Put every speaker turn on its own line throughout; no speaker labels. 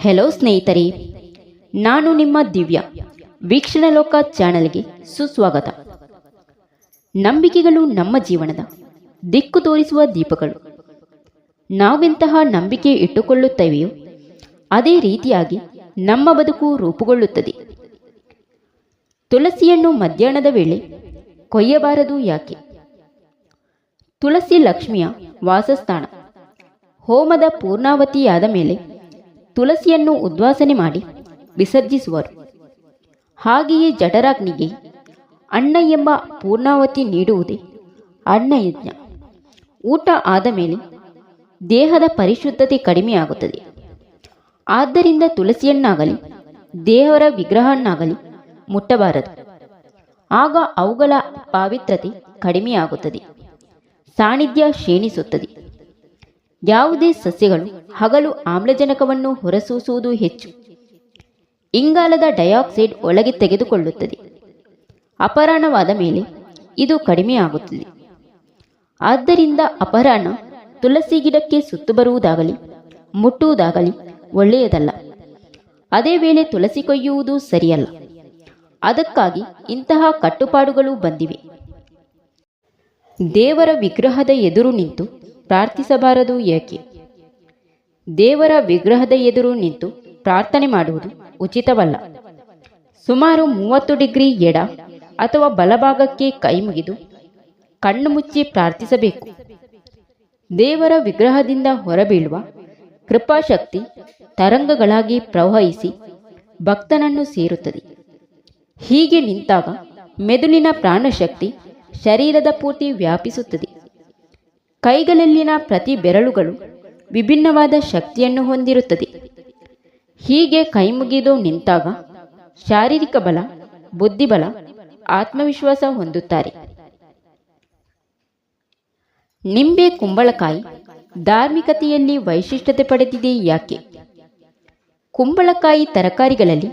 Hello ಸ್ನೇಹಿತರೆ. ನಾನು ನಿಮ್ಮ ದಿವ್ಯ. ವೀಕ್ಷಣ ಲೋಕ ಚಾನಲ್ಗೆ ಸುಸ್ವಾಗತ. ನಂಬಿಕೆಗಳು ನಮ್ಮ ಜೀವನದ ದಿಕ್ಕು ತೋರಿಸುವ ದೀಪಗಳು. ನಾವೆಂತಹ ನಂಬಿಕೆ ಇಟ್ಟುಕೊಳ್ಳುತ್ತೇವೆಯೋ, ಅದೇ ರೀತಿಯಾಗಿ ನಮ್ಮ ಬದುಕು ರೂಪುಗೊಳ್ಳುತ್ತದೆ. ತುಳಸಿಯನ್ನು ಮಧ್ಯಾಹ್ನದ ವೇಳೆ ಕೊಯ್ಯಬಾರದು ಯಾಕೆ? ತುಳಸಿ ಲಕ್ಷ್ಮಿಯ ವಾಸಸ್ಥಾನ. ಹೋಮದ ಪೂರ್ಣಾವತಿಯಾದ ಮೇಲೆ ತುಳಸಿಯನ್ನು ಉದ್ವಾಸನೆ ಮಾಡಿ ವಿಸರ್ಜಿಸುವರು. ಹಾಗೆಯೇ ಜಠರಾಗ್ನಿಗೆ ಅನ್ನ ಎಂಬ ಪೂರ್ಣಾವತಿ ನೀಡುವುದೇ ಅನ್ನಯಜ್ಞ ಊಟ ಆದ ಮೇಲೆ ದೇಹದ ಪರಿಶುದ್ಧತೆ ಕಡಿಮೆಯಾಗುತ್ತದೆ. ಆದ್ದರಿಂದ ತುಳಸಿಯನ್ನಾಗಲಿ ದೇವರ ವಿಗ್ರಹನ್ನಾಗಲಿ ಮುಟ್ಟಬಾರದು. ಆಗ ಅವುಗಳ ಪಾವಿತ್ರತೆ ಕಡಿಮೆಯಾಗುತ್ತದೆ. ಸಾನ್ನಿಧ್ಯ ಕ್ಷೀಣಿಸುತ್ತದೆ. ಯಾವುದೇ ಸಸ್ಯಗಳು ಹಗಲು ಆಮ್ಲಜನಕವನ್ನು ಹೊರಸೂಸುವುದು ಹೆಚ್ಚು. ಇಂಗಾಲದ ಡೈಆಕ್ಸೈಡ್ ಒಳಗೆ ತೆಗೆದುಕೊಳ್ಳುತ್ತದೆ. ಅಪರಾಣವಾದ ಮೇಲೆ ಇದು ಕಡಿಮೆಯಾಗುತ್ತದೆ ಆದ್ದರಿಂದ ಅಪರಾಹ್ನ ತುಳಸಿ ಗಿಡಕ್ಕೆ ಸುತ್ತು ಬರುವುದಾಗಲಿ, ಮುಟ್ಟುವುದಾಗಲಿ ಒಳ್ಳೆಯದಲ್ಲ. ಅದೇ ವೇಳೆ ತುಳಸಿ ಕೊಯ್ಯುವುದು ಸರಿಯಲ್ಲ. ಅದಕ್ಕಾಗಿ ಇಂತಹ ಕಟ್ಟುಪಾಡುಗಳು ಬಂದಿವೆ. ದೇವರ ವಿಗ್ರಹದ ಎದುರು ನಿಂತು ಪ್ರಾರ್ಥಿಸಬಾರದು ಏಕೆ? ದೇವರ ವಿಗ್ರಹದ ಎದುರು ನಿಂತು ಪ್ರಾರ್ಥನೆ ಮಾಡುವುದು ಉಚಿತವಲ್ಲ. ಸುಮಾರು ಮೂವತ್ತು ಡಿಗ್ರಿ ಎಡ ಅಥವಾ ಬಲಭಾಗಕ್ಕೆ ಕೈ ಮುಗಿದು ಕಣ್ಣು ಮುಚ್ಚಿ ಪ್ರಾರ್ಥಿಸಬೇಕು. ದೇವರ ವಿಗ್ರಹದಿಂದ ಹೊರಬೀಳುವ ಕೃಪಾಶಕ್ತಿ ತರಂಗಗಳಾಗಿ ಪ್ರವಹಿಸಿ ಭಕ್ತನನ್ನು ಸೇರುತ್ತದೆ. ಹೀಗೆ ನಿಂತಾಗ ಮೆದುಳಿನ ಪ್ರಾಣಶಕ್ತಿ ಶರೀರದ ಪೂರ್ತಿ ವ್ಯಾಪಿಸುತ್ತದೆ. ಕೈಗಳಲ್ಲಿನ ಪ್ರತಿ ಬೆರಳುಗಳು ವಿಭಿನ್ನವಾದ ಶಕ್ತಿಯನ್ನು ಹೊಂದಿರುತ್ತದೆ. ಹೀಗೆ ಕೈಮುಗಿದು ನಿಂತಾಗ ಶಾರೀರಿಕ ಬಲ, ಬುದ್ಧಿಬಲ, ಆತ್ಮವಿಶ್ವಾಸ ಹೊಂದುತ್ತಾರೆ. ನಿಂಬೆ ಕುಂಬಳಕಾಯಿ ಧಾರ್ಮಿಕತೆಯಲ್ಲಿ ವೈಶಿಷ್ಟ್ಯತೆ ಪಡೆದಿದೆ ಯಾಕೆ? ಕುಂಬಳಕಾಯಿ ತರಕಾರಿಗಳಲ್ಲಿ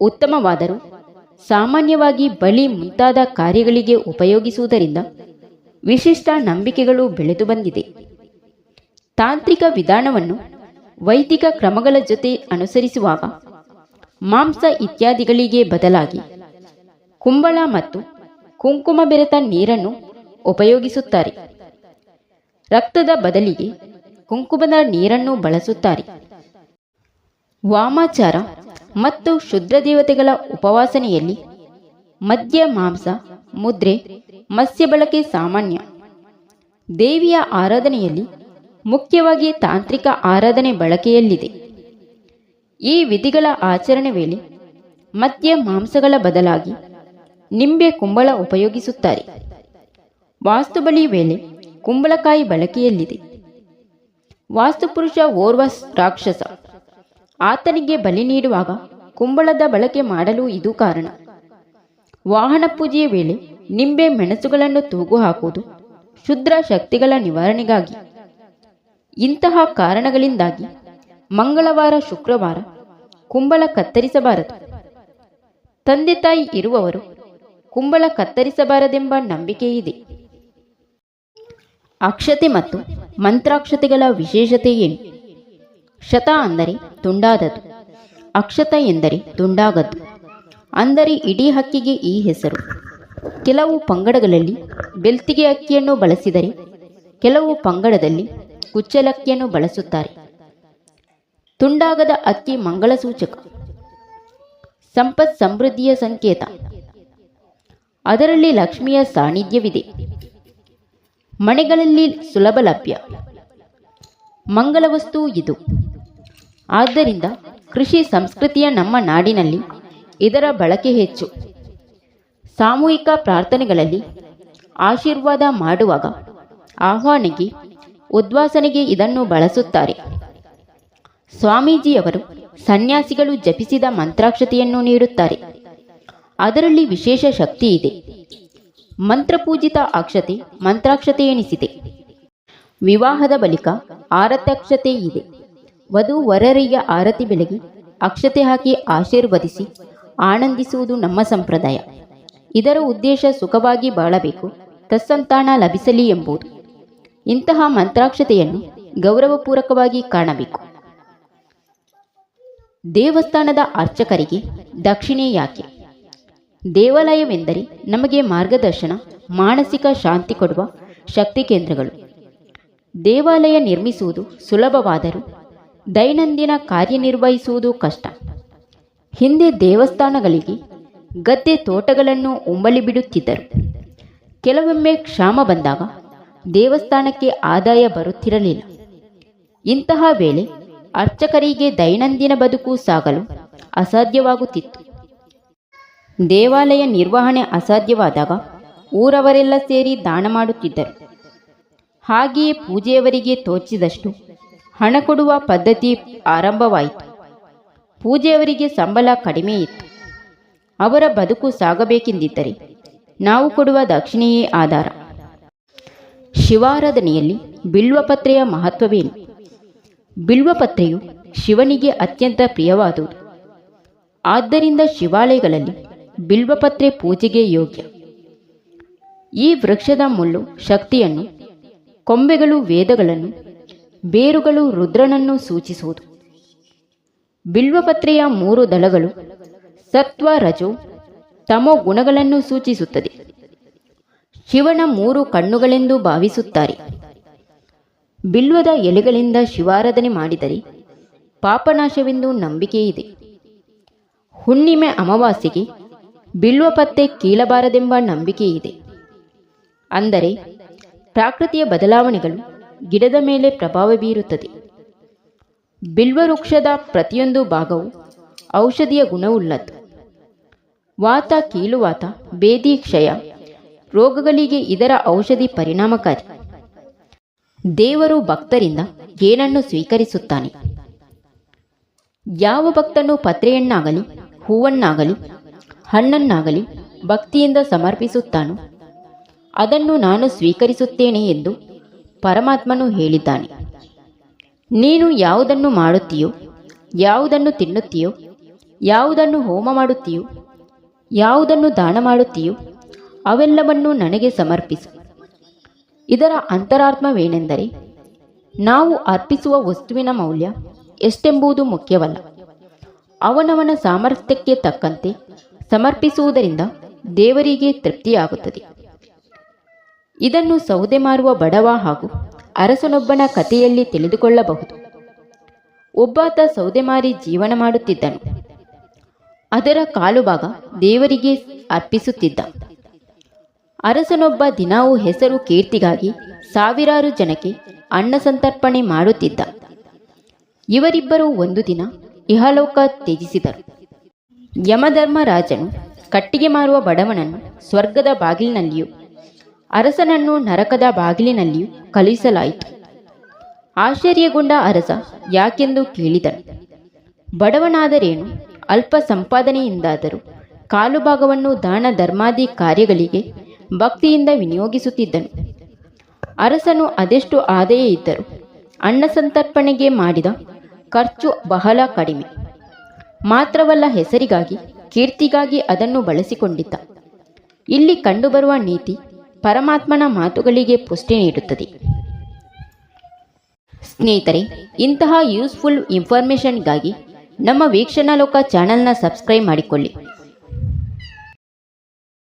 ಉತ್ತಮವಾದರೂ ಸಾಮಾನ್ಯವಾಗಿ ಬಳಿ ಮುಂತಾದ ಕಾರ್ಯಗಳಿಗೆ ಉಪಯೋಗಿಸುವುದರಿಂದ ವಿಶಿಷ್ಟ ನಂಬಿಕೆಗಳು ಬೆಳೆದು ಬಂದಿದೆ. ತಾಂತ್ರಿಕ ವಿಧಾನವನ್ನು ವೈದಿಕ ಕ್ರಮಗಳ ಜೊತೆ ಅನುಸರಿಸುವಾಗ ಮಾಂಸ ಇತ್ಯಾದಿಗಳಿಗೆ ಬದಲಾಗಿ ಕುಂಬಳ ಮತ್ತು ಕುಂಕುಮ ಬೆರೆತ ನೀರನ್ನು ಉಪಯೋಗಿಸುತ್ತಾರೆ. ರಕ್ತದ ಬದಲಿಗೆ ಕುಂಕುಮದ ನೀರನ್ನು ಬಳಸುತ್ತಾರೆ. ವಾಮಾಚಾರ ಮತ್ತು ಶುದ್ರ ದೇವತೆಗಳ ಉಪವಾಸನೆಯಲ್ಲಿ ಮದ್ಯ, ಮಾಂಸ, ಮುದ್ರೆ ಮತ್ಸ್ಯ ಬಳಕೆ ಸಾಮಾನ್ಯ. ದೇವಿಯ ಆರಾಧನೆಯಲ್ಲಿ ಮುಖ್ಯವಾಗಿ ತಾಂತ್ರಿಕ ಆರಾಧನೆ ಬಳಕೆಯಲ್ಲಿದೆ. ಈ ವಿಧಿಗಳ ಆಚರಣೆ ವೇಳೆ ಮದ್ಯ ಮಾಂಸಗಳ ಬದಲಾಗಿ ನಿಂಬೆ ಕುಂಬಳ ಉಪಯೋಗಿಸುತ್ತಾರೆ. ವಾಸ್ತುಬಲಿ ವೇಳೆ ಕುಂಬಳಕಾಯಿ ಬಳಕೆಯಲ್ಲಿದೆ. ವಾಸ್ತುಪುರುಷ ಓರ್ವ ರಾಕ್ಷಸ ಆತನಿಗೆ ಬಲಿ ನೀಡುವಾಗ ಕುಂಬಳದ ಬಳಕೆ ಮಾಡಲು ಇದು ಕಾರಣ. ವಾಹನ ಪೂಜೆಯ ವೇಳೆ ನಿಂಬೆ ಮೆಣಸುಗಳನ್ನು ತೂಗು ಹಾಕುವುದು ಶುದ್ರ ಶಕ್ತಿಗಳ ನಿವಾರಣೆಗಾಗಿ. ಇಂತಹ ಕಾರಣಗಳಿಂದಾಗಿ ಮಂಗಳವಾರ, ಶುಕ್ರವಾರ ಕುಂಬಳ ಕತ್ತರಿಸಬಾರದು. ತಂದೆ ತಾಯಿ ಇರುವವರು ಕುಂಬಳ ಕತ್ತರಿಸಬಾರದೆಂಬ ನಂಬಿಕೆ ಇದೆ ಅಕ್ಷತೆ ಮತ್ತು ಮಂತ್ರಾಕ್ಷತೆಗಳ ವಿಶೇಷತೆ ಏನು? ಶತ ಅಂದರೆ ತುಂಡಾದದು ಅಕ್ಷತ ಎಂದರೆ ತುಂಡಾಗದ್ದು. ಅಂದರೆ ಇಡೀ ಹಕ್ಕಿಗೆ ಈ ಹೆಸರು. ಕೆಲವು ಪಂಗಡಗಳಲ್ಲಿ ಬೆಲ್ತಿಗೆ ಅಕ್ಕಿಯನ್ನು ಬಳಸಿದರೆ ಕೆಲವು ಪಂಗಡದಲ್ಲಿ ಕುಚ್ಚಲಕ್ಕಿಯನ್ನು ಬಳಸುತ್ತಾರೆ. ತುಂಡಾಗದ ಅಕ್ಕಿ ಮಂಗಳ ಸೂಚಕ ಸಂಪತ್ ಸಮೃದ್ಧಿಯ ಸಂಕೇತ. ಅದರಲ್ಲಿ ಲಕ್ಷ್ಮಿಯ ಸಾನ್ನಿಧ್ಯವಿದೆ. ಮನೆಗಳಲ್ಲಿ ಸುಲಭ ಲಭ್ಯ. ಮಂಗಲ ವಸ್ತು ಇದು. ಆದ್ದರಿಂದ ಕೃಷಿ ಸಂಸ್ಕೃತಿಯ ನಮ್ಮ ನಾಡಿನಲ್ಲಿ ಇದರ ಬಳಕೆ ಹೆಚ್ಚು. ಸಾಮೂಹಿಕ ಪ್ರಾರ್ಥನೆಗಳಲ್ಲಿ ಆಶೀರ್ವಾದ ಮಾಡುವಾಗ ಆಹ್ವಾನಿಗೆ, ಉದ್ವಾಸನೆಗೆ ಇದನ್ನು ಬಳಸುತ್ತಾರೆ. ಸ್ವಾಮೀಜಿಯವರು ಸನ್ಯಾಸಿಗಳು ಜಪಿಸಿದ ಮಂತ್ರಾಕ್ಷತೆಯನ್ನು ನೀಡುತ್ತಾರೆ. ಅದರಲ್ಲಿ ವಿಶೇಷ ಶಕ್ತಿ ಇದೆ. ಮಂತ್ರಪೂಜಿತ ಅಕ್ಷತೆ ಮಂತ್ರಾಕ್ಷತೆ ಎನಿಸಿದೆ. ವಿವಾಹದ ಬಳಿಕ ಆರತಕ್ಷತೆ ಇದೆ. ವಧು ವರರಿಗೆ ಆರತಿ ಬೆಳಗಿ ಅಕ್ಷತೆ ಹಾಕಿ ಆಶೀರ್ವದಿಸಿ ಆನಂದಿಸುವುದು ನಮ್ಮ ಸಂಪ್ರದಾಯ. ಇದರ ಉದ್ದೇಶ ಸುಖವಾಗಿ ಬಾಳಬೇಕು, ತತ್ಸಂತಾನ ಲಭಿಸಲಿ ಎಂಬುದು. ಇಂತಹ ಮಂತ್ರಾಕ್ಷತೆಯನ್ನು ಗೌರವಪೂರ್ವಕವಾಗಿ ಕಾಣಬೇಕು. ದೇವಸ್ಥಾನದ ಅರ್ಚಕರಿಗೆ ದಕ್ಷಿಣೆ ಯಾಕೆ? ದೇವಾಲಯವೆಂದರೆ ನಮಗೆ ಮಾರ್ಗದರ್ಶನ, ಮಾನಸಿಕ ಶಾಂತಿ ಕೊಡುವ ಶಕ್ತಿ ಕೇಂದ್ರಗಳು. ದೇವಾಲಯ ನಿರ್ಮಿಸುವುದು ಸುಲಭವಾದರೂ ದೈನಂದಿನ ಕಾರ್ಯನಿರ್ವಹಿಸುವುದು ಕಷ್ಟ. ಹಿಂದೆ ದೇವಸ್ಥಾನಗಳಿಗೆ ಗದ್ದೆ ತೋಟಗಳನ್ನು ಉಂಬಳಿ ಬಿಡುತ್ತಿದ್ದರು. ಕೆಲವೊಮ್ಮೆ ಕ್ಷಾಮ ಬಂದಾಗ ದೇವಸ್ಥಾನಕ್ಕೆ ಆದಾಯ ಬರುತ್ತಿರಲಿಲ್ಲ. ಇಂತಹ ವೇಳೆ ಅರ್ಚಕರಿಗೆ ದೈನಂದಿನ ಬದುಕು ಸಾಗಲು ಅಸಾಧ್ಯವಾಗುತ್ತಿತ್ತು. ದೇವಾಲಯ ನಿರ್ವಹಣೆ ಅಸಾಧ್ಯವಾದಾಗ ಊರವರೆಲ್ಲ ಸೇರಿ ದಾನ ಮಾಡುತ್ತಿದ್ದರು. ಹಾಗೆಯೇ ಪೂಜೆಯವರಿಗೆ ತೋಚಿದಷ್ಟು ಹಣ ಕೊಡುವ ಪದ್ಧತಿ ಆರಂಭವಾಯಿತು. ಪೂಜೆಯವರಿಗೆ ಸಂಬಳ ಕಡಿಮೆ ಇತ್ತು. ಅವರ ಬದುಕು ಸಾಗಬೇಕೆಂದಿದ್ದರೆ ನಾವು ಕೊಡುವ ದಕ್ಷಿಣೆಯೇ ಆಧಾರ. ಶಿವಾರಾಧನೆಯಲ್ಲಿ ಬಿಲ್ವಪತ್ರೆಯ ಮಹತ್ವವೇನು? ಬಿಲ್ವಪತ್ರೆಯು ಶಿವನಿಗೆ ಅತ್ಯಂತ ಪ್ರಿಯವಾದುದು. ಆದ್ದರಿಂದ ಶಿವಾಲಯಗಳಲ್ಲಿ ಬಿಲ್ವಪತ್ರೆ ಪೂಜೆಗೆ ಯೋಗ್ಯ. ಈ ವೃಕ್ಷದ ಮುಳ್ಳು ಶಕ್ತಿಯನ್ನು, ಕೊಂಬೆಗಳು ವೇದಗಳನ್ನು, ಬೇರುಗಳು ರುದ್ರನನ್ನು ಸೂಚಿಸುವುದು. ಬಿಲ್ವಪತ್ರೆಯ ಮೂರು ದಳಗಳು ಸತ್ವ ರಜು ತಮೋ ಗುಣಗಳನ್ನು ಸೂಚಿಸುತ್ತದೆ. ಶಿವನ ಮೂರು ಕಣ್ಣುಗಳೆಂದು ಭಾವಿಸುತ್ತಾರೆ. ಬಿಲ್ವದ ಎಲೆಗಳಿಂದ ಶಿವಾರಾಧನೆ ಮಾಡಿದರೆ ಪಾಪನಾಶವೆಂದು ನಂಬಿಕೆ ಇದೆ ಹುಣ್ಣಿಮೆ ಅಮಾವಾಸ್ಯೆಗೆ ಬಿಲ್ವಪತ್ತೆ ಕೀಳಬಾರದೆಂಬ ನಂಬಿಕೆ ಇದೆ ಅಂದರೆ ಪ್ರಾಕೃತಿಯ ಬದಲಾವಣೆಗಳು ಗಿಡದ ಮೇಲೆ ಪ್ರಭಾವ ಬೀರುತ್ತದೆ. ಬಿಲ್ವವೃಕ್ಷದ ಪ್ರತಿಯೊಂದು ಭಾಗವು ಔಷಧಿಯ ಗುಣವುಳ್ಳದ್ದು. ವಾತ ಕೀಳುವಾತ ಬೇದಿ ಕ್ಷಯ, ರೋಗಗಳಿಗೆ ಇದರ ಔಷಧಿ ಪರಿಣಾಮಕಾರಿ. ದೇವರು ಭಕ್ತರಿಂದ ಏನನ್ನು ಸ್ವೀಕರಿಸುತ್ತಾನೆ? ಯಾವ ಭಕ್ತನು ಪತ್ರೆಯನ್ನಾಗಲಿ, ಹೂವನ್ನಾಗಲಿ, ಹಣ್ಣನ್ನಾಗಲಿ ಭಕ್ತಿಯಿಂದ ಸಮರ್ಪಿಸುತ್ತಾನೋ, ಅದನ್ನು ನಾನು ಸ್ವೀಕರಿಸುತ್ತೇನೆ ಎಂದು ಪರಮಾತ್ಮನು ಹೇಳಿದ್ದಾನೆ. ನೀನು ಯಾವುದನ್ನು ಮಾಡುತ್ತೀಯೋ, ಯಾವುದನ್ನು ತಿನ್ನುತ್ತೀಯೋ, ಯಾವುದನ್ನು ಹೋಮ ಮಾಡುತ್ತೀಯೋ ಯಾವುದನ್ನು ದಾನ ಮಾಡುತ್ತೀಯೋ ಅವೆಲ್ಲವನ್ನು ನನಗೆ ಸಮರ್ಪಿಸು. ಇದರ ಅಂತರಾರ್ಥವೇನೆಂದರೆ ನಾವು ಅರ್ಪಿಸುವ ವಸ್ತುವಿನ ಮೌಲ್ಯ ಎಷ್ಟೆಂಬುದು ಮುಖ್ಯವಲ್ಲ. ಅವನವನ ಸಾಮರ್ಥ್ಯಕ್ಕೆ ತಕ್ಕಂತೆ ಸಮರ್ಪಿಸುವುದರಿಂದ ದೇವರಿಗೆ ತೃಪ್ತಿಯಾಗುತ್ತದೆ. ಇದನ್ನು ಸೌದೆ ಮಾರುವ ಬಡವ ಹಾಗೂ ಅರಸನೊಬ್ಬನ ಕಥೆಯಲ್ಲಿ ತಿಳಿದುಕೊಳ್ಳಬಹುದು. ಒಬ್ಬಾತ ಸೌದೆ ಮಾರಿ ಜೀವನ ಮಾಡುತ್ತಿದ್ದನು. ಅದರ ಕಾಲು ಭಾಗ ದೇವರಿಗೆ ಅರ್ಪಿಸುತ್ತಿದ್ದ. ಅರಸನೊಬ್ಬ ದಿನವೂ ಹೆಸರು ಕೀರ್ತಿಗಾಗಿ ಸಾವಿರಾರು ಜನಕ್ಕೆ ಅನ್ನ ಸಂತರ್ಪಣೆ ಮಾಡುತ್ತಿದ್ದ. ಇವರಿಬ್ಬರು ಒಂದು ದಿನ ಇಹಲೋಕ ತ್ಯಜಿಸಿದರು. ಯಮಧರ್ಮರಾಜನು ಕಟ್ಟಿಗೆ ಮಾರುವ ಬಡವನನ್ನು ಸ್ವರ್ಗದ ಬಾಗಿಲಿನಲ್ಲಿಯೂ ಅರಸನನ್ನು ನರಕದ ಬಾಗಿಲಿನಲ್ಲಿಯೂ ಕಳುಹಿಸಲಾಯಿತು. ಆಶ್ಚರ್ಯಗೊಂಡ ಅರಸ ಯಾಕೆಂದು ಕೇಳಿದನು. ಬಡವನಾದರೇನು? ಅಲ್ಪ ಸಂಪಾದನೆಯಿಂದಾದರೂ ಕಾಲು ಭಾಗವನ್ನು ದಾನ ಧರ್ಮಾದಿ ಕಾರ್ಯಗಳಿಗೆ ಭಕ್ತಿಯಿಂದ ವಿನಿಯೋಗಿಸುತ್ತಿದ್ದನು. ಅರಸನು ಅದೆಷ್ಟು ಆದಾಯ ಇದ್ದರು ಅನ್ನ ಸಂತರ್ಪಣೆಗೆ ಮಾಡಿದ ಖರ್ಚು ಬಹಳ ಕಡಿಮೆ. ಮಾತ್ರವಲ್ಲ ಹೆಸರಿಗಾಗಿ, ಕೀರ್ತಿಗಾಗಿ ಅದನ್ನು ಬಳಸಿಕೊಂಡಿದ್ದ. ಇಲ್ಲಿ ಕಂಡುಬರುವ ನೀತಿ ಪರಮಾತ್ಮನ ಮಾತುಗಳಿಗೆ ಪುಷ್ಟಿ ನೀಡುತ್ತದೆ. ಸ್ನೇಹಿತರೆ, ಇಂತಹ ಯೂಸ್ಫುಲ್ ಇನ್ಫಾರ್ಮೇಷನ್ಗಾಗಿ ನಮ್ಮ ವೀಕ್ಷಣಾ ಲೋಕ ಚಾನೆಲ್ನ ಸಬ್ಸ್ಕ್ರೈಬ್ ಮಾಡಿಕೊಳ್ಳಿ.